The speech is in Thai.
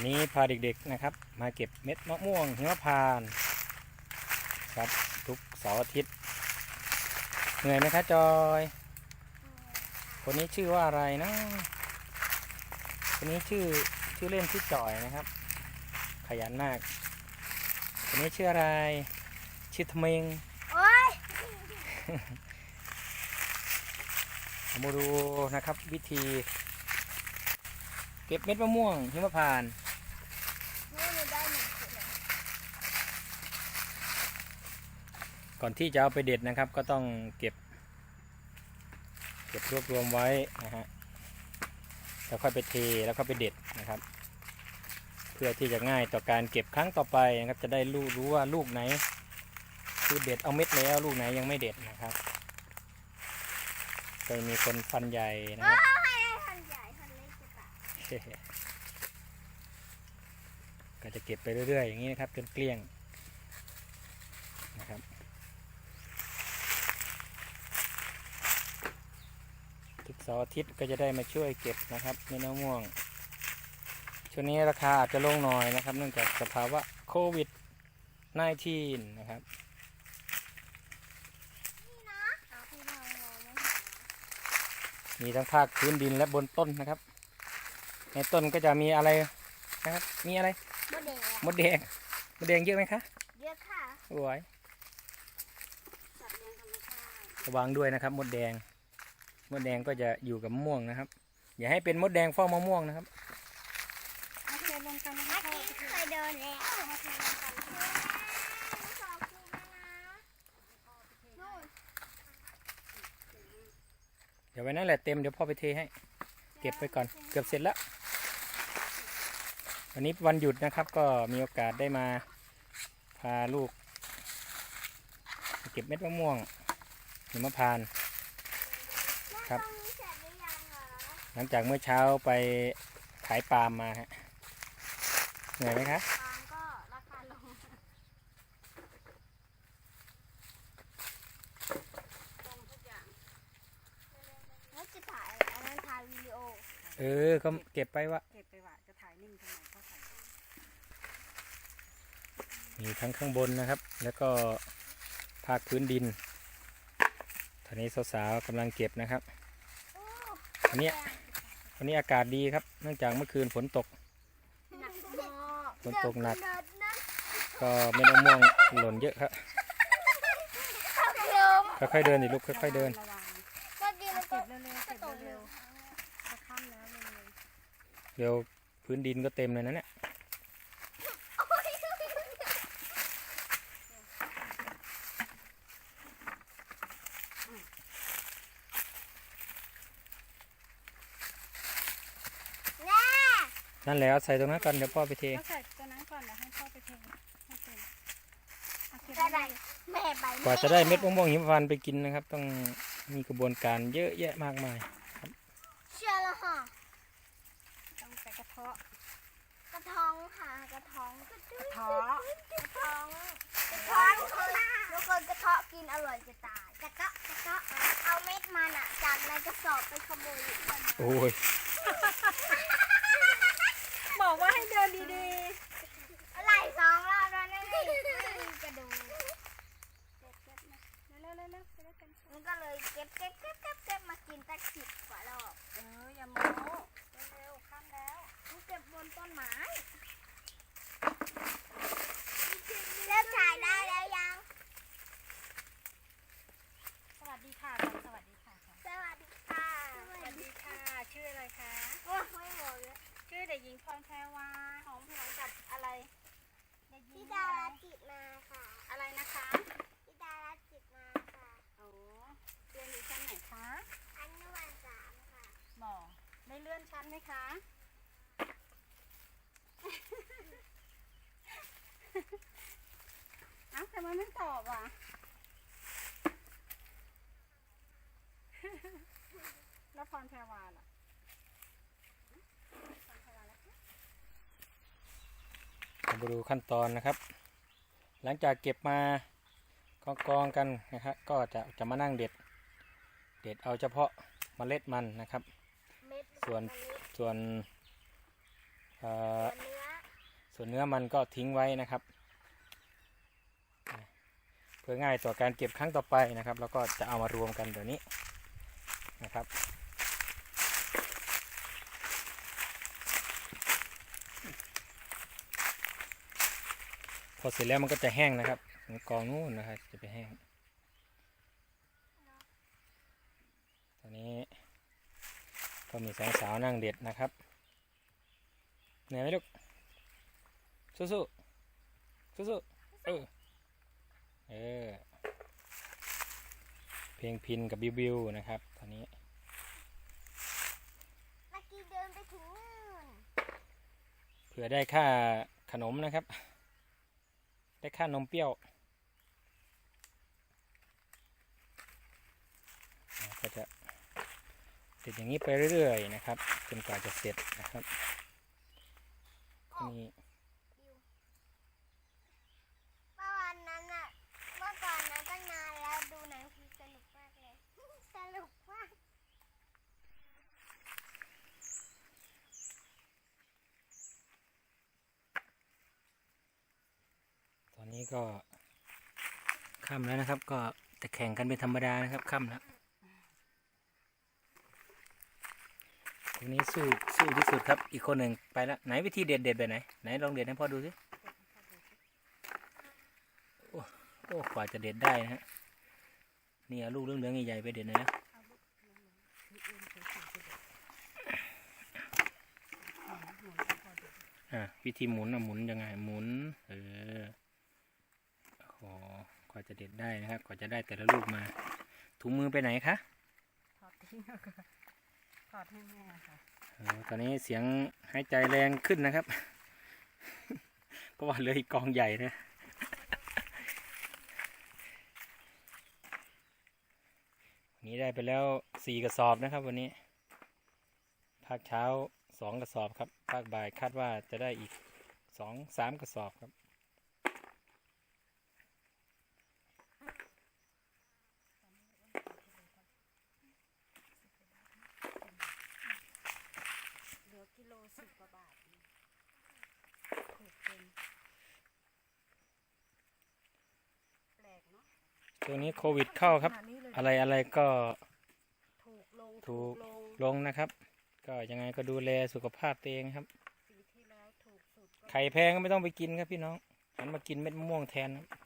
วันนี้พาเด็กๆนะครับ มาเก็บเม็ดมะม่วงหิมพานต์ครับทุกเสาร์อาทิตย์เหนื่อยไหมคะจอย คนนี้ชื่อว่าอะไรนะคนนี้ชื่อชื่อเล่นชื่อจอยนะครับ ขยันมากคนนี้ชื่ออะไร ชื่อทเมงโอ๊ยเอามาดูนะครับวิธีเก็บเม็ดมะม่วงหิมพานต์ นี่หนูได้หนึ่งถุง ก่อนที่จะเอาไปเด็ดนะครับ ก็ต้องเก็บ เก็บรวบรวมไว้นะฮะแล้วค่อยไปเทแล้วก็ไปเด็ดนะครับ เพื่อที่จะง่ายต่อการเก็บครั้งต่อไปนะครับ จะได้รู้รู้ว่าลูกไหนคือเด็ดเอาเม็ดแล้วลูกไหนยังไม่เด็ดนะครับเคยมีคนฟันใหญ่นะครับให้ได้ทันใหญ่ทันเล็กจะตายก็จะเก็บไปเรื่อยๆอย่างนี้นะครับจนเกลี้ยงนะครับ ทุกเสาร์อาทิตย์ก็จะได้มาช่วยเก็บนะครับเม็ดมะม่วงช่วงนี้ราคาอาจจะลงหน่อยนะครับ เนื่องจากสภาวะโควิด -19 นะครับนี่นะเอาพี่น้องมองไม่เห็นมีทั้งภาคพื้นดินและบนต้นนะครับ ในต้นก็จะมีอะไรนะครับ มีอะไรมดแดงมดแดงมดแดงเยอะไหมคะเยอะค่ะสวยสัตว์เลี้ยงธรรมชาติระวังด้วยนะครับมดแดง มดแดงก็จะอยู่กับมะม่วงนะครับ อย่าให้เป็นมดแดงเฝ้ามะม่วงนะครับเทลงกันนะเมื่อกี้เคยเดินแล้วมาเทลงกันขอบคุณนะนู่นเดี๋ยวไว้นั่นแหละเต็มเดี๋ยวพ่อไปเทให้ เก็บไปก่อนเกือบเสร็จแล้ว วันนี้วันหยุดนะครับ ก็มีโอกาสได้มาพาลูก เก็บเม็ดมะม่วงหิมพานต์ ครับตรงนี้เสร็จหรือยังเหรอหลังจากเมื่อเช้าไปขายปาล์มมาฮะเหนื่อยไหมคะทางก็ราคาลงลงทุกอย่างแล้วจะถ่ายอันนั้นถ่ายวิดีโอ เออก็เก็บไปวะเก็บไปว่าจะถ่ายนิ่งทำไมเขาถ่ายมีทั้งข้างบนนะครับ แล้วก็ภาคพื้นดินตอนนี้สาวๆกำลังเก็บนะครับโอ้ อันนี้วันนี้อากาศดีครับ เนื่องจากเมื่อคืนฝนตก ฝนตกหนัก ก็ไม่ได้ม่วงหล่นเยอะครับ ค่อยๆเดินดิลูกค่อยๆเดินเมื่อกี้มันก็เก็บเร็วๆเก็บเร็วๆจะค่ำแล้วเร็วเดี๋ยวพื้นดินก็เต็มเลยนะเนี่ย แน่ นั่นแหละเอาใส่ตรงนั้นก่อนเดี๋ยวพ่อไปเทๆก็ใส่ตัวนั้นก่อนแล้วให้พ่อไปเทให้เต็มเอาเก็บได้ไว้แม่ไปกว่าจะได้เม็ดมะม่วงหิมพานต์ไปกินนะครับ ต้องมีกระบวนการเยอะแยะมากมาย เชื่อแล้วค่ะต้องใส่กระเทาะ กระท้องค่ะกระท้องกระกระเทาะกระท้องกระท้องทุกคนกระเทาะกินอร่อยจะตายกระเทาะกระเทาะเอาเม็ดมันอะจากในกระสอบไปขโมยอีกมันโอ้ย บอกว่าให้เดินดีอะไรสองรอบแล้วนี่กระดูกๆเก็บเก็บนะเร็วๆเร็วๆจะได้เต็มมันก็เลยเก็บเก็บเก็บเก็บเก็บมากินตั้งสิบกว่ารอบเอออย่าโม้เร็วๆค่ำแล้วมันเก็บบนต้นไม้เริ่มถ่ายได้แล้วยัง สวัสดีค่ะก่อนสวัสดีค่ะก่อนสวัสดีค่ะ สวัสดีค่ะ ชื่ออะไรคะ โอ้ยไม่หมดเลยชื่อเด็กหญิงพรแพรวาหอมหวนกับอะไรเด็กหญิ พี่ ง ดา อะไร ราจิตมาค่ะ อะไรนะคะ พี่ดาราจิตมาค่ะ โอ้เรียนอยู่ชั้นไหนคะ อนุบาลสามค่ะ หมอได้ เลื่อนชั้นไหมคะ เอ้าทำไมไม่ตอบอะ แล้วพรแพรวาล่ะพรแพรวาล่ะมาดูขั้นตอนนะครับ หลังจากเก็บมากองกองกันนะครับก็จะจะมานั่งเด็ด เด็ดเอาเฉพาะเมล็ดมันนะครับ ส่วนส่วนส่วนเนื้อมันก็ทิ้งไว้นะครับ เพื่อง่ายต่อการเก็บครั้งต่อไปนะครับ แล้วก็จะเอามารวมกันแบบนี้นะครับพอเสร็จแล้วมันก็จะแห้งนะครับกองนู่นนะครับจะไปแห้ง ตอนนี้ ก็ มีสองสาวนั่งเด็ดนะครับเหนื่อยไหมลูกสู้ๆสู้ๆเออเออเพลงพินกับบิวบิวนะครับตอนนี้ลักกี้เดินไปถึงนู่นเผื่อได้ค่าขนมนะครับ ได้ค่านมเปรี้ยวอ่าก็จะติ ดอย่างนี้ไปเรื่อยๆนะครับจนกว่าจะเสร็จนะครับก็มีเมื่อวันนั้นอะเมื่อก่อนนั้นตั้งนานแล้วดูหนังผีสนุกมากเลยสนุกมากตอนนี้ก็ค่ำแล้วนะครับ ก็จะแข่งกันเป็นธรรมดานะครับค่ำแล้ว คนนี้สู้สู้ที่สุดครับ อีกคนหนึ่งไปแล้วไหนวิธีเด็ดเด็ดแบบไหนไหนลองเด็ดให้พ่อดูสิโอ้โอ้กว่าจะเด็ดได้นะฮะนี่เอาลูกเหลืองๆใหญ่ๆไปเด็ดหน่อยนะอะวิธีหมุนอะหมุนยังไงหมุน เออโอ้กว่าจะเด็ดได้นะครับกว่าจะได้แต่ละลูกมาถุงมือไปไหนคะถอดทิ้งแล้วก็ ถอดให้แม่ค่ะตอนนี้เสียงหายใจแรงขึ้นนะครับ เพราะว่าเหลืออีกกองใหญ่นะวันนี้ได้ไปแล้วสี่กระสอบนะครับ วันนี้ภาคเช้าสองกระสอบครับภาคบ่ายคาดว่าจะได้อีกสองสามกระสอบครับ เหลือกิโลสิบกว่าบาทนี่ถูกเป็นแปลกเนาะ ช่วงนี้โควิดเข้าครับ ขนาดนี้เลยอะไรอะไรก็ถูกลงถูกลงลงนะครับ ก็ยังไงก็ดูแลสุขภาพตัวเองครับ ปีที่แล้วถูกสุดก็ไข่แพงก็ไม่ต้องไปกินครับพี่น้องหันมากินเม็ดมะม่วงแทนครับ